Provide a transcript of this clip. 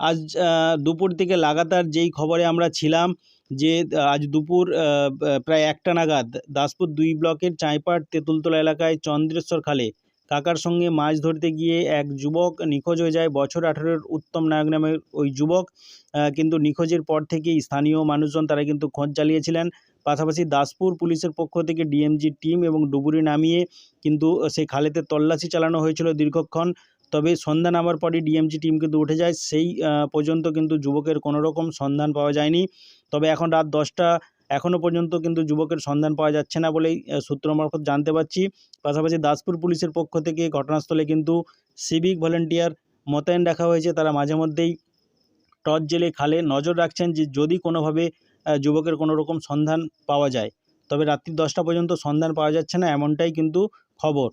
আজ দুপুর থেকে লাগাতার যেই খবরে আমরা ছিলাম যে আজ দুপুর প্রায় একটা নাগাদ দাসপুর দুই ব্লকের চাঁইপাট তেঁতুলতলা এলাকায় চন্দ্রেশ্বর খালে কাকার সঙ্গে মাছ ধরতে গিয়ে এক যুবক নিখোঁজ হয়ে যায়। বছর আঠেরোর উত্তম নায়ক নামের ওই যুবক কিন্তু নিখোঁজের পর থেকেই স্থানীয় মানুষজন তারা কিন্তু খোঁজ চালিয়েছিলেন। পাশাপাশি দাসপুর পুলিশের পক্ষ থেকে ডিএমজি টিম এবং ডুবুরি নামিয়ে কিন্তু সেই খালেতে তল্লাশি চালানো হয়েছিল দীর্ঘক্ষণ। তবে সন্ধ্যা নামার পরই ডিএমজি টিম কিন্তু উঠে যায়। সেই পর্যন্ত কিন্তু যুবকের কোনো রকম সন্ধান পাওয়া যায়নি। তবে এখন রাত দশটা এখনও পর্যন্ত কিন্তু যুবকের সন্ধান পাওয়া যাচ্ছে না বলেই সূত্র মারফত জানতে পারছি। পাশাপাশি দাসপুর পুলিশের পক্ষ থেকে ঘটনাস্থলে কিন্তু সিভিক ভলেন্টিয়ার মোতায়েন রাখা হয়েছে। তারা মাঝে মধ্যেই টর্চ জেলে খালে নজর রাখছেন যে যদি কোনোভাবে যুবকের কোনো রকম সন্ধান পাওয়া যায়। তবে রাত্রি দশটা পর্যন্ত সন্ধান পাওয়া যাচ্ছে না এমনটাই কিন্তু খবর।